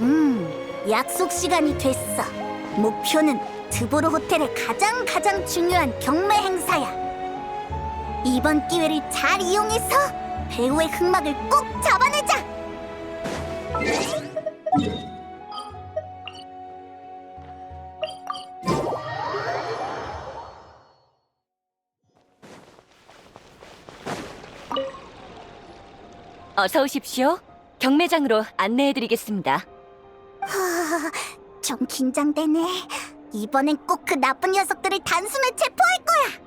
음, 약속 시간이 됐어. 목표는 드보르 호텔의 가장 가장 중요한 경매 행사야. 이번 기회를 잘 이용해서 배우의 흑막을 꼭 잡아내자. 어서 오십시오. 경매장으로 안내해드리겠습니다. 하, 좀 긴장되네. 이번엔 꼭 그 나쁜 녀석들을 단숨에 체포할 거야.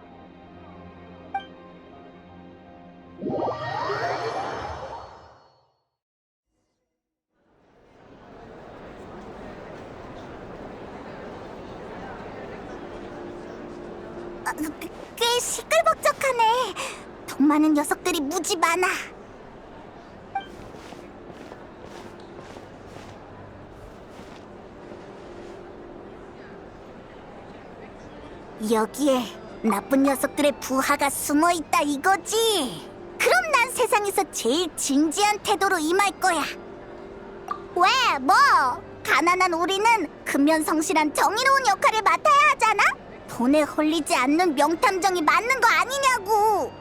아, 꽤- 꽤 시끌벅적하네. 돈 많은 녀석들이 무지 많아. 여기에 나쁜 녀석들의 부하가 숨어 있다 이거지. 그럼 난 세상에서 제일 진지한 태도로 임할 거야. 왜? 뭐? 가난한 우리는 근면 성실한 정의로운 역할을 맡아야 하잖아. 돈에 홀리지 않는 명탐정이 맞는 거 아니냐고.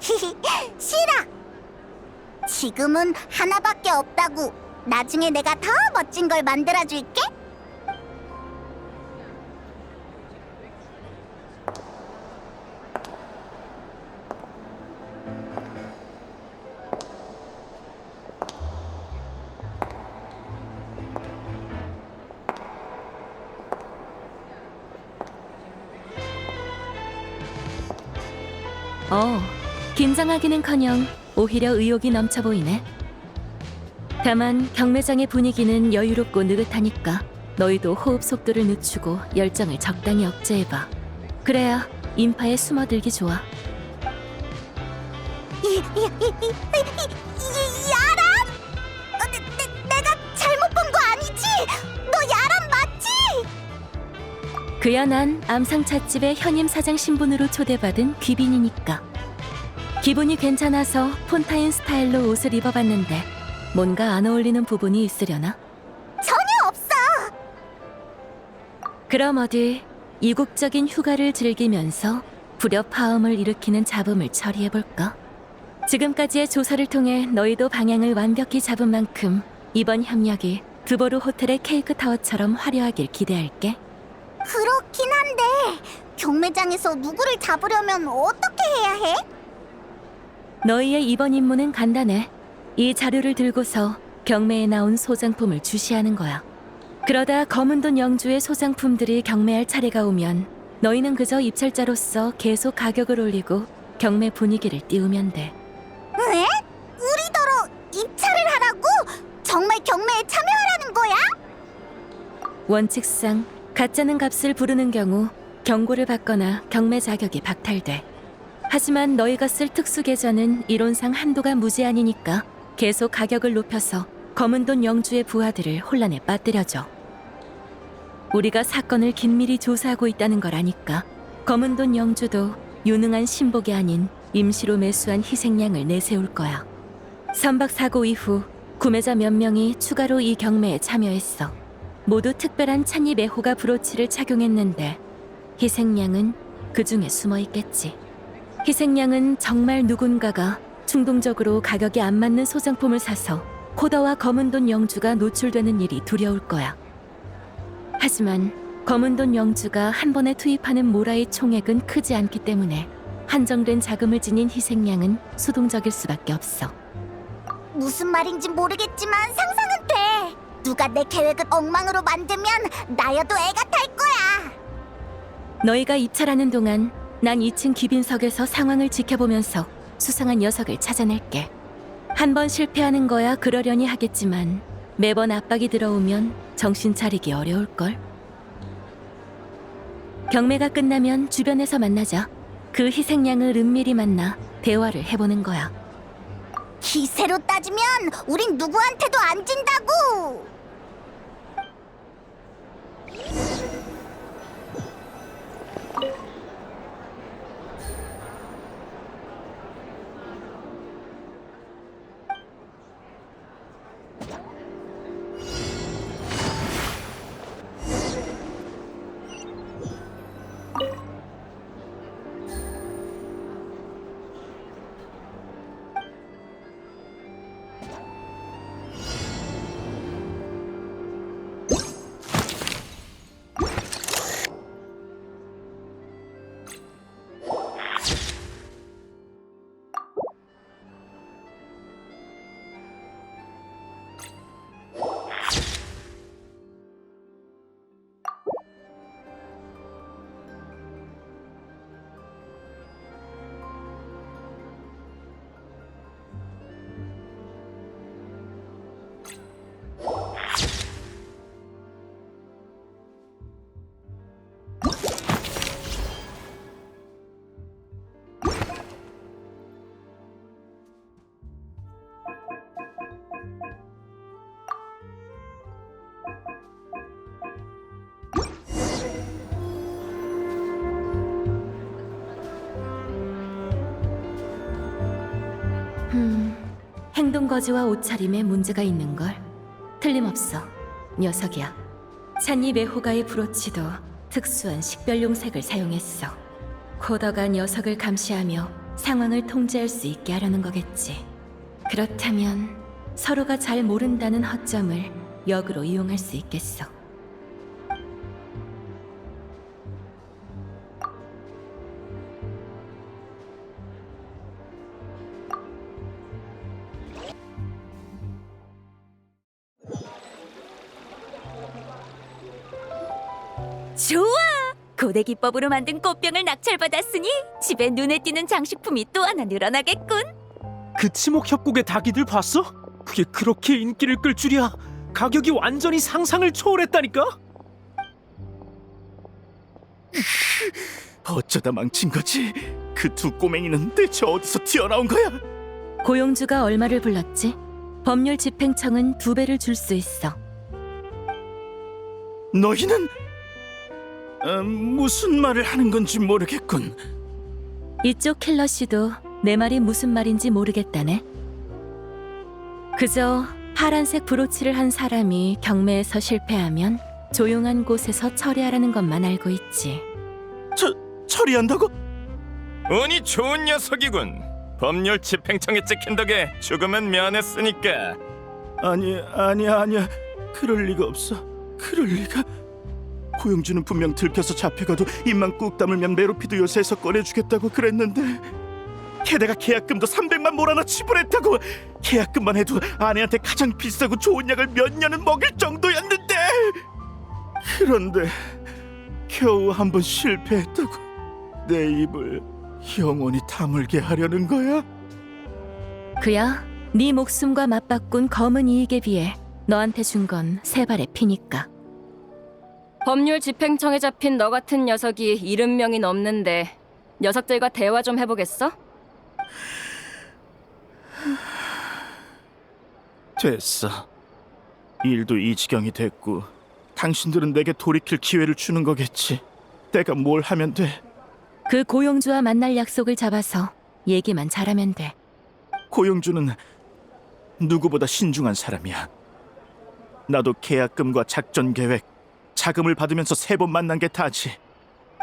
히히, 싫어. 지금은 하나밖에 없다고. 나중에 내가 더 멋진 걸 만들어 줄게. 긴장하기는커녕 오히려 의욕이 넘쳐 보이네. 다만 경매장의 분위기는 여유롭고 느긋하니까 너희도 호흡 속도를 늦추고 열정을 적당히 억제해봐. 그래야 인파에 숨어들기 좋아. 이, 이, 이, 이, 이, 이, 이, 야람? 어, 내, 내, 내가 잘못 본 거 아니지? 너 야람 맞지? 그야 난 암상 찻집의 현임 사장 신분으로 초대받은 귀빈이니까. 기분이 괜찮아서 폰타인 스타일로 옷을 입어봤는데 뭔가 안 어울리는 부분이 있으려나? 전혀 없어. 그럼 어디 이국적인 휴가를 즐기면서 불협화음을 일으키는 잡음을 처리해볼까? 지금까지의 조사를 통해 너희도 방향을 완벽히 잡은 만큼 이번 협력이 드보르 호텔의 케이크 타워처럼 화려하길 기대할게. 그렇긴 한데 경매장에서 누구를 잡으려면 어떻게 해야 해? 너희의 이번 임무는 간단해. 이 자료를 들고서 경매에 나온 소장품을 주시하는 거야. 그러다 검은 돈 영주의 소장품들이 경매할 차례가 오면 너희는 그저 입찰자로서 계속 가격을 올리고 경매 분위기를 띄우면 돼. 왜? 우리더러 입찰을 하라고? 정말 경매에 참여하라는 거야? 원칙상 가짜는 값을 부르는 경우 경고를 받거나 경매 자격이 박탈돼. 하지만 너희가 쓸 특수 계좌는 이론상 한도가 무제한이니까 계속 가격을 높여서 검은 돈 영주의 부하들을 혼란에 빠뜨려줘. 우리가 사건을 긴밀히 조사하고 있다는 걸 아니까 검은 돈 영주도 유능한 신복이 아닌 임시로 매수한 희생양을 내세울 거야. 선박 사고 이후 구매자 몇 명이 추가로 이 경매에 참여했어. 모두 특별한 찬입 애호가 브로치를 착용했는데 희생양은 그 중에 숨어 있겠지. 희생양은 정말 누군가가 충동적으로 가격이 안 맞는 소장품을 사서 코더와 검은 돈 영주가 노출되는 일이 두려울 거야. 하지만 검은 돈 영주가 한 번에 투입하는 모라의 총액은 크지 않기 때문에 한정된 자금을 지닌 희생양은 수동적일 수밖에 없어. 무슨 말인지 모르겠지만 상상은 돼. 누가 내 계획을 엉망으로 만들면 나여도 애가 탈 거야. 너희가 입찰하는 동안 난 2층 귀빈석에서 상황을 지켜보면서 수상한 녀석을 찾아낼게. 한 번 실패하는 거야 그러려니 하겠지만 매번 압박이 들어오면 정신 차리기 어려울걸. 경매가 끝나면 주변에서 만나자. 그 희생양을 은밀히 만나 대화를 해보는 거야. 기세로 따지면 우린 누구한테도 안 진다고. 행동 거지와 옷차림에 문제가 있는 걸. 틀림없어 녀석이야. 찬이 메호가의 브로치도 특수한 식별용 색을 사용했어. 코더가 녀석을 감시하며 상황을 통제할 수 있게 하려는 거겠지. 그렇다면 서로가 잘 모른다는 허점을 역으로 이용할 수 있겠어 좋아! 고대 기법으로 만든 꽃병을 낙찰받았으니 집에 눈에 띄는 장식품이 또 하나 늘어나겠군. 그 치목 협곡의 닭이들 봤어? 그게 그렇게 인기를 끌 줄이야. 가격이 완전히 상상을 초월했다니까. 어쩌다 망친 거지? 그 두 꼬맹이는 대체 어디서 튀어나온 거야? 고용주가 얼마를 불렀지? 법률 집행청은 두 배를 줄 수 있어. 너희는 어, 무슨 말을 하는 건지 모르겠군. 이쪽 킬러 씨도 내 말이 무슨 말인지 모르겠다네. 그저 파란색 브로치를 한 사람이 경매에서 실패하면 조용한 곳에서 처리하라는 것만 알고 있지. 처 처리한다고? 운이 좋은 녀석이군. 법률 집행청에 찍힌 덕에 죽으면 면했으니까. 아니 아니야 아니야. 그럴 리가 없어. 그럴 리가. 고영주는 분명 들켜서 잡혀가도 입만 꾹 다물면 메로피도 요새에서 꺼내주겠다고 그랬는데 게다가 계약금도 300만 몰아넣 지불했다고 계약금만 해도 아내한테 가장 비싸고 좋은 약을 몇 년은 먹일 정도였는데 그런데 겨우 한 번 실패했다고 내 입을 영원히 다물게 하려는 거야? 그야 네 목숨과 맞바꾼 검은 이익에 비해 너한테 준 건 세 발의 피니까. 법률 집행청에 잡힌 너 같은 녀석이 일흔 명이 넘는데 녀석들과 대화 좀 해보겠어? 됐어. 일도 이 지경이 됐고 당신들은 내게 돌이킬 기회를 주는 거겠지. 내가 뭘 하면 돼? 그 고용주와 만날 약속을 잡아서 얘기만 잘하면 돼. 고영주는 누구보다 신중한 사람이야. 나도 계약금과 작전 계획, 자금을 받으면서 세 번 만난 게 다지.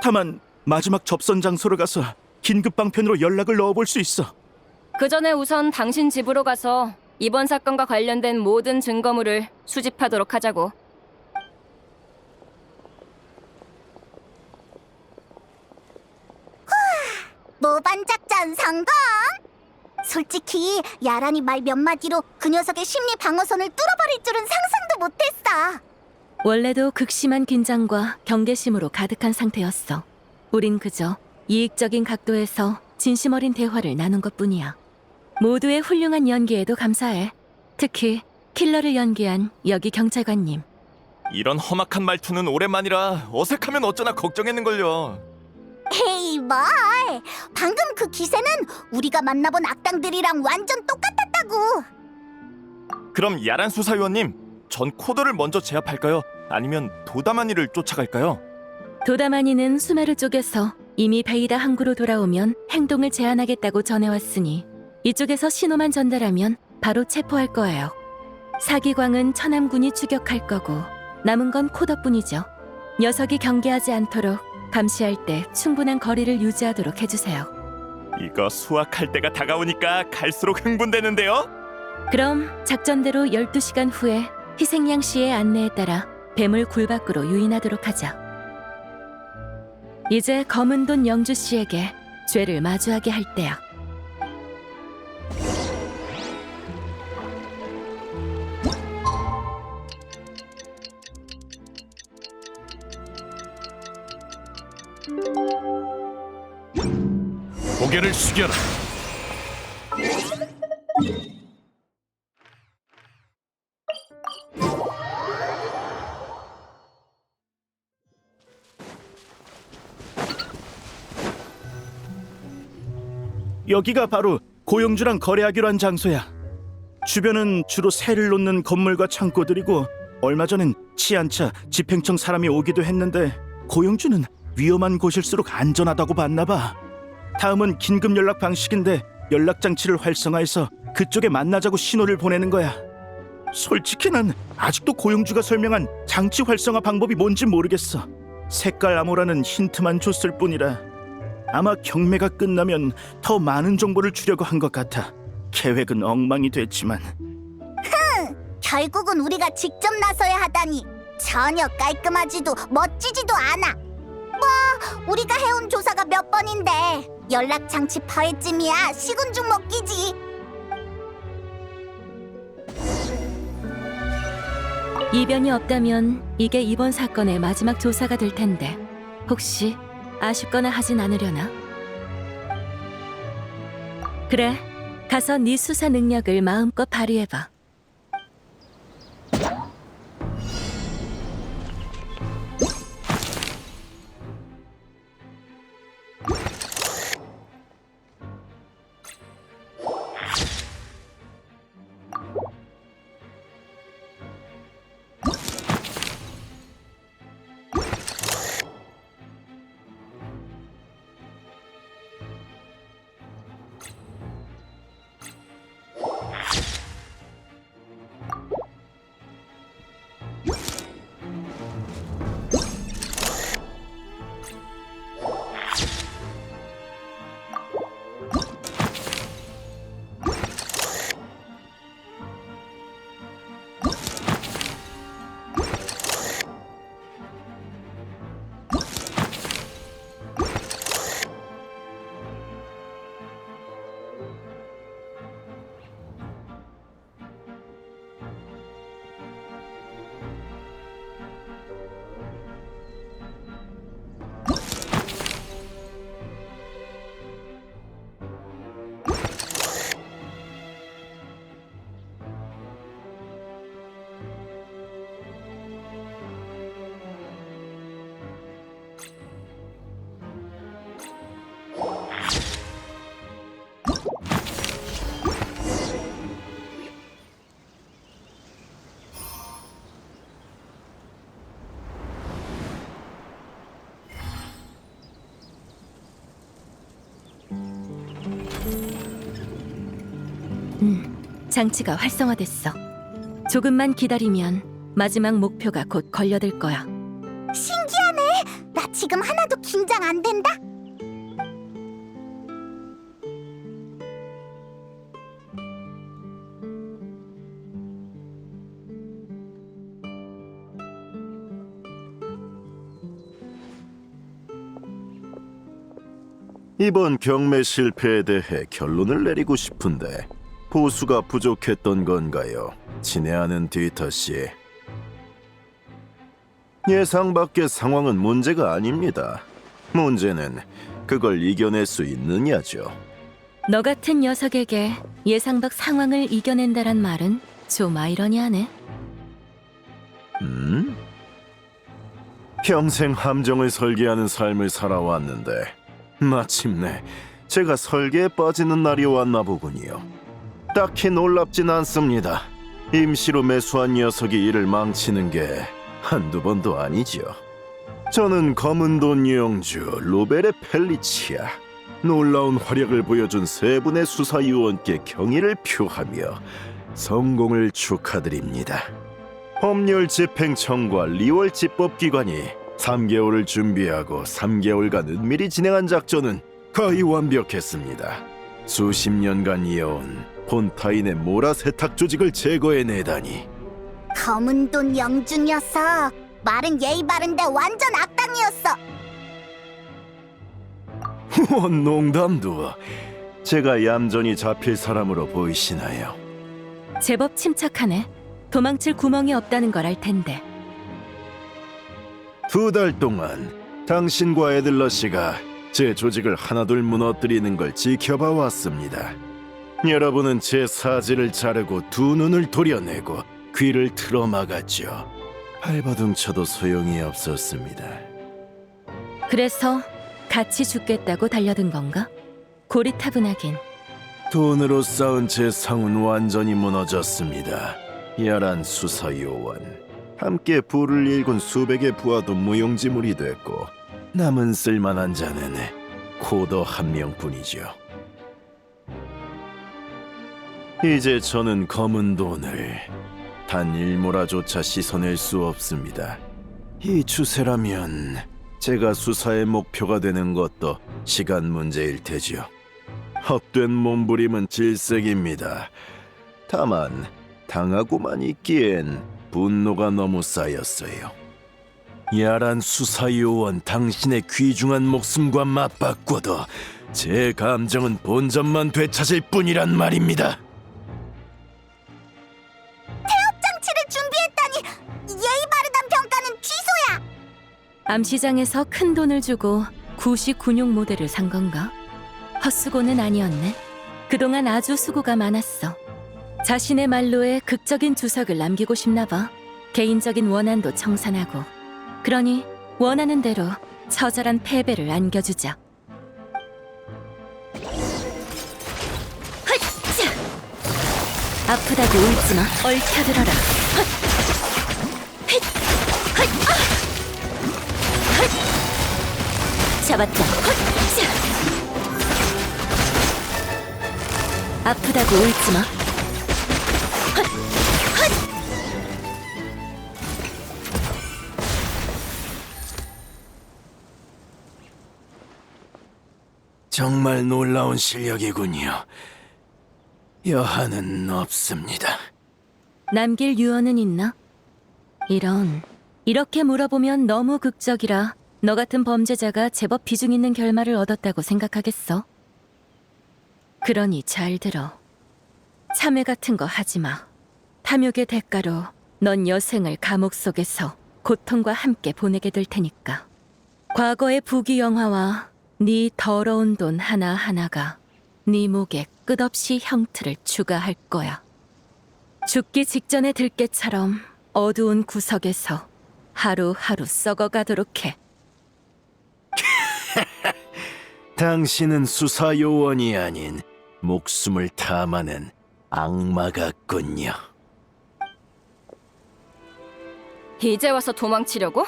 다만 마지막 접선 장소로 가서 긴급 방편으로 연락을 넣어볼 수 있어. 그 전에 우선 당신 집으로 가서 이번 사건과 관련된 모든 증거물을 수집하도록 하자고. 무반작전 성공! 솔직히 야란이 말 몇 마디로 그 녀석의 심리 방어선을 뚫어버릴 줄은 상상도 못했어. 원래도 극심한 긴장과 경계심으로 가득한 상태였어. 우린 그저 이익적인 각도에서 진심 어린 대화를 나눈 것 뿐이야. 모두의 훌륭한 연기에도 감사해. 특히 킬러를 연기한 여기 경찰관님. 이런 험악한 말투는 오랜만이라 어색하면 어쩌나 걱정했는걸요. 헤이 뭘? 방금 그 기세는 우리가 만나본 악당들이랑 완전 똑같았다고. 그럼 야란 수사위원님, 전 코더를 먼저 제압할까요? 아니면 도다마니를 쫓아갈까요? 도다마니는 수메르 쪽에서 이미 베이다 항구로 돌아오면 행동을 제한하겠다고 전해왔으니 이쪽에서 신호만 전달하면 바로 체포할 거예요. 사기광은 천암군이 추격할 거고 남은 건 코더뿐이죠. 녀석이 경계하지 않도록 감시할 때 충분한 거리를 유지하도록 해주세요. 이거 수확할 때가 다가오니까 갈수록 흥분되는데요. 그럼 작전대로 12시간 후에 희생양 씨의 안내에 따라 뱀을 굴 밖으로 유인하도록 하자. 이제 검은 돈 영주 씨에게 죄를 마주하게 할 때야. 고개를 숙여라. 여기가 바로 고영주랑 거래하기로 한 장소야. 주변은 주로 새를 놓는 건물과 창고들이고 얼마 전엔 치안차 집행청 사람이 오기도 했는데 고영주는 위험한 곳일수록 안전하다고 봤나 봐. 다음은 긴급 연락 방식인데 연락 장치를 활성화해서 그쪽에 만나자고 신호를 보내는 거야. 솔직히 난 아직도 고용주가 설명한 장치 활성화 방법이 뭔지 모르겠어. 색깔 암호라는 힌트만 줬을 뿐이라 아마 경매가 끝나면 더 많은 정보를 주려고 한 것 같아. 계획은 엉망이 됐지만 결국은 우리가 직접 나서야 하다니 전혀 깔끔하지도 멋지지도 않아. 뭐 우리가 해온 조사가 몇 번인데 연락 장치 파회쯤이야 시군죽 먹기지. 이변이 없다면 이게 이번 사건의 마지막 조사가 될 텐데 혹시 아쉽거나 하진 않으려나? 그래, 가서 네 수사 능력을 마음껏 발휘해봐. 장치가 활성화됐어. 조금만 기다리면 마지막 목표가 곧 걸려들 거야. 신기하네. 나 지금 하나도 긴장 안 된다. 이번 경매 실패에 대해 결론을 내리고 싶은데 보수가 부족했던 건가요? 친애하는 디터 씨. 예상 밖의 상황은 문제가 아닙니다. 문제는 그걸 이겨낼 수 있느냐죠. 너 같은 녀석에게 예상 밖 상황을 이겨낸다란 말은 좀 아이러니하네. 음? 평생 함정을 설계하는 삶을 살아왔는데 마침내 제가 설계에 빠지는 날이 왔나 보군요. 딱히 놀랍진 않습니다. 임시로 매수한 녀석이 일을 망치는 게 한두 번도 아니죠. 저는 검은 돈 유영주 로베레 펠리치아 놀라운 활약을 보여준 세 분의 수사위원께 경의를 표하며 성공을 축하드립니다. 법률 집행청과 리월 집법기관이 3개월을 준비하고 3개월간 은밀히 진행한 작전은 거의 완벽했습니다. 수십 년간 이어온 폰타인의 모라 세탁 조직을 제거해내다니 검은 돈 영주 녀석. 말은 예의 바른데 완전 악당이었어. 후원 농담도 제가 얌전히 잡힐 사람으로 보이시나요? 제법 침착하네. 도망칠 구멍이 없다는 걸 알 텐데. 두 달 동안 당신과 에들러 씨가 제 조직을 하나둘 무너뜨리는 걸 지켜봐 왔습니다. 여러분은 제 사지를 자르고 두 눈을 도려내고 귀를 틀어막았죠. 발버둥 쳐도 소용이 없었습니다. 그래서 같이 죽겠다고 달려든 건가? 고리타분하긴. 돈으로 쌓은 제 상은 완전히 무너졌습니다. 야란 수사 요원 함께 부를 일군 수백의 부하도 무용지물이 됐고 남은 쓸만한 자는 코더 한 명뿐이죠. 이제 저는 검은 돈을 단 일모라조차 씻어낼 수 없습니다. 이 추세라면 제가 수사의 목표가 되는 것도 시간 문제일 테지요. 헛된 몸부림은 질색입니다. 다만 당하고만 있기엔 분노가 너무 쌓였어요. 야란 수사요원 당신의 귀중한 목숨과 맞바꿔도 제 감정은 본전만 되찾을 뿐이란 말입니다. 암시장에서 큰 돈을 주고 구시 군용 모델을 산 건가? 헛수고는 아니었네. 그동안 아주 수고가 많았어. 자신의 말로에 극적인 주석을 남기고 싶나 봐. 개인적인 원한도 청산하고. 그러니 원하는 대로 처절한 패배를 안겨주자. 아프다고 울지 마. 얽혀들어라. 잡았다. 아프다고 울지 마. 헛! 헛! 정말 놀라운 실력이군요. 여한은 없습니다. 남길 유언은 있나? 이런 이렇게 물어보면 너무 극적이라 너 같은 범죄자가 제법 비중 있는 결말을 얻었다고 생각하겠어. 그러니 잘 들어. 참회 같은 거 하지 마. 탐욕의 대가로 넌 여생을 감옥 속에서 고통과 함께 보내게 될 테니까. 과거의 부귀 영화와 네 더러운 돈 하나하나가 네 목에 끝없이 형틀을 추가할 거야. 죽기 직전의 들깨처럼 어두운 구석에서 하루하루 썩어가도록 해. 당신은 수사 요원이 아닌 목숨을 탐하는 악마 같군요. 이제 와서 도망치려고?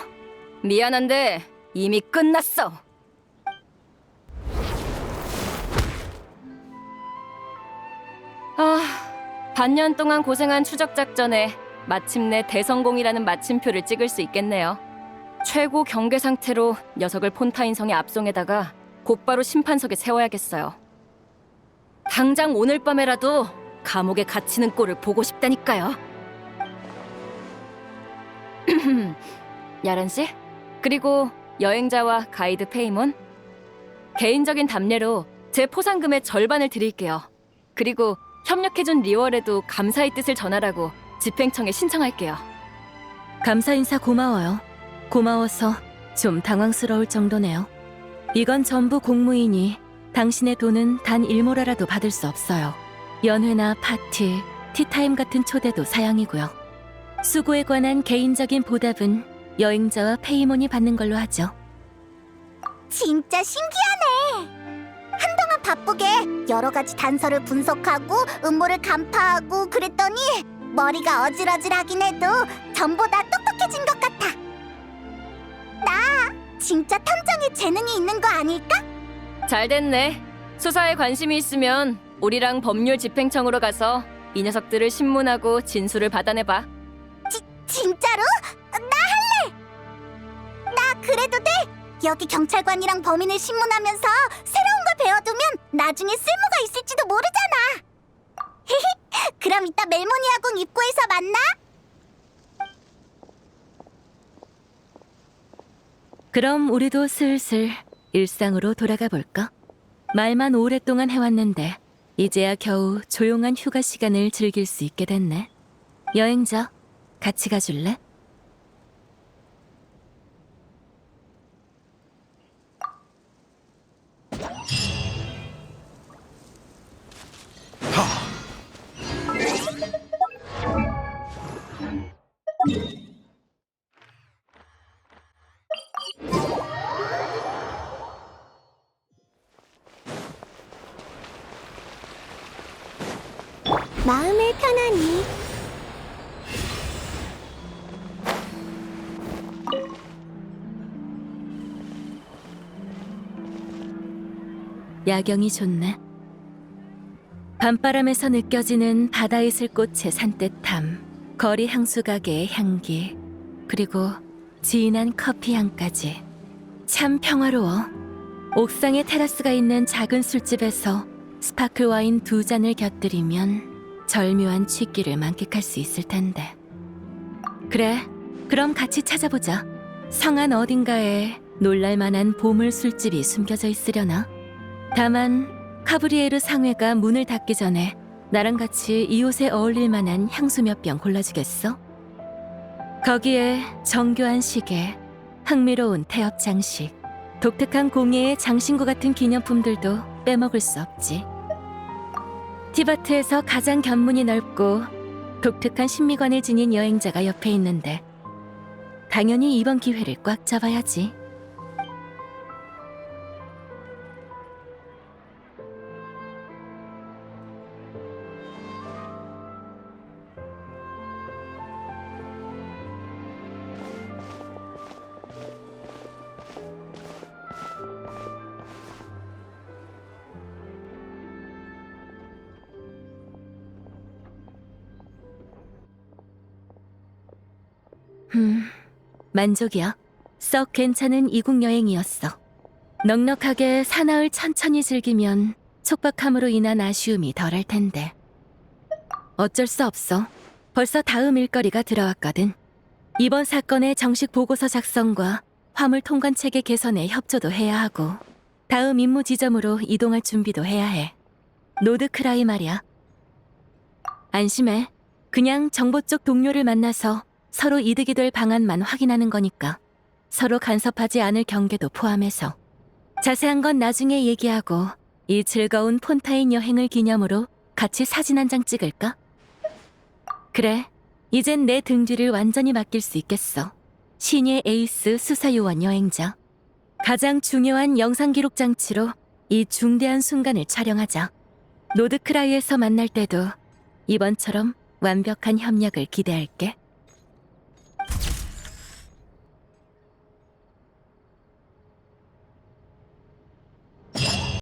미안한데 이미 끝났어. 아, 반년 동안 고생한 추적 작전에 마침내 대성공이라는 마침표를 찍을 수 있겠네요. 최고 경계 상태로 녀석을 폰타인성의 압송에다가 곧바로 심판석에 세워야겠어요. 당장 오늘 밤에라도 감옥에 갇히는 꼴을 보고 싶다니까요. 야란 씨, 그리고 여행자와 가이드 페이몬 개인적인 답례로 제 포상금의 절반을 드릴게요. 그리고 협력해준 리월에도 감사의 뜻을 전하라고 집행청에 신청할게요. 감사 인사 고마워요. 고마워서 좀 당황스러울 정도네요. 이건 전부 공무이니 당신의 돈은 단 일모라라도 받을 수 없어요. 연회나 파티, 티타임 같은 초대도 사양이고요. 수고에 관한 개인적인 보답은 여행자와 페이몬이 받는 걸로 하죠. 진짜 신기하네. 한동안 바쁘게 여러 가지 단서를 분석하고 음모를 간파하고 그랬더니 머리가 어질어질하긴 해도 전보다 똑똑해진 것 같아. 나 진짜 탐정에 재능이 있는 거 아닐까? 잘 됐네. 수사에 관심이 있으면 우리랑 법률 집행청으로 가서 이 녀석들을 신문하고 진술을 받아내봐. 진짜로? 나 할래. 나 그래도 돼. 여기 경찰관이랑 범인을 신문하면서 새로운 걸 배워두면 나중에 쓸모가 있을지도 모르잖아. 그럼 이따 멜모니아궁 입구에서 만나. 그럼 우리도 슬슬 일상으로 돌아가 볼까? 말만 오랫동안 해왔는데 이제야 겨우 조용한 휴가 시간을 즐길 수 있게 됐네. 여행자, 같이 가줄래? 야경이 좋네. 밤바람에서 느껴지는 바다 이슬꽃의 산뜻함, 거리 향수 가게의 향기, 그리고 진한 커피 향까지 참 평화로워. 옥상에 테라스가 있는 작은 술집에서 스파클 와인 두 잔을 곁들이면 절묘한 취기를 만끽할 수 있을 텐데. 그래, 그럼 같이 찾아보자. 성안 어딘가에 놀랄만한 보물 술집이 숨겨져 있으려나? 다만 카브리에르 상회가 문을 닫기 전에 나랑 같이 이 옷에 어울릴 만한 향수 몇 병 골라주겠어? 거기에 정교한 시계, 흥미로운 태엽 장식, 독특한 공예의 장신구 같은 기념품들도 빼먹을 수 없지. 티바트에서 가장 견문이 넓고 독특한 신미관을 지닌 여행자가 옆에 있는데 당연히 이번 기회를 꽉 잡아야지. 음, 만족이야. 썩 괜찮은 이국 여행이었어. 넉넉하게 사나을 천천히 즐기면 촉박함으로 인한 아쉬움이 덜할 텐데. 어쩔 수 없어. 벌써 다음 일거리가 들어왔거든. 이번 사건의 정식 보고서 작성과 화물 통관 체계 개선에 협조도 해야 하고, 다음 임무 지점으로 이동할 준비도 해야 해. 노드크라이 말이야. 안심해. 그냥 정보 쪽 동료를 만나서 서로 이득이 될 방안만 확인하는 거니까. 서로 간섭하지 않을 경계도 포함해서. 자세한 건 나중에 얘기하고 이 즐거운 폰타인 여행을 기념으로 같이 사진 한 장 찍을까? 그래. 이젠 내 등 뒤를 완전히 맡길 수 있겠어. 신예 에이스 수사요원 여행자. 가장 중요한 영상 기록 장치로 이 중대한 순간을 촬영하자. 노드크라이에서 만날 때도 이번처럼 완벽한 협력을 기대할게.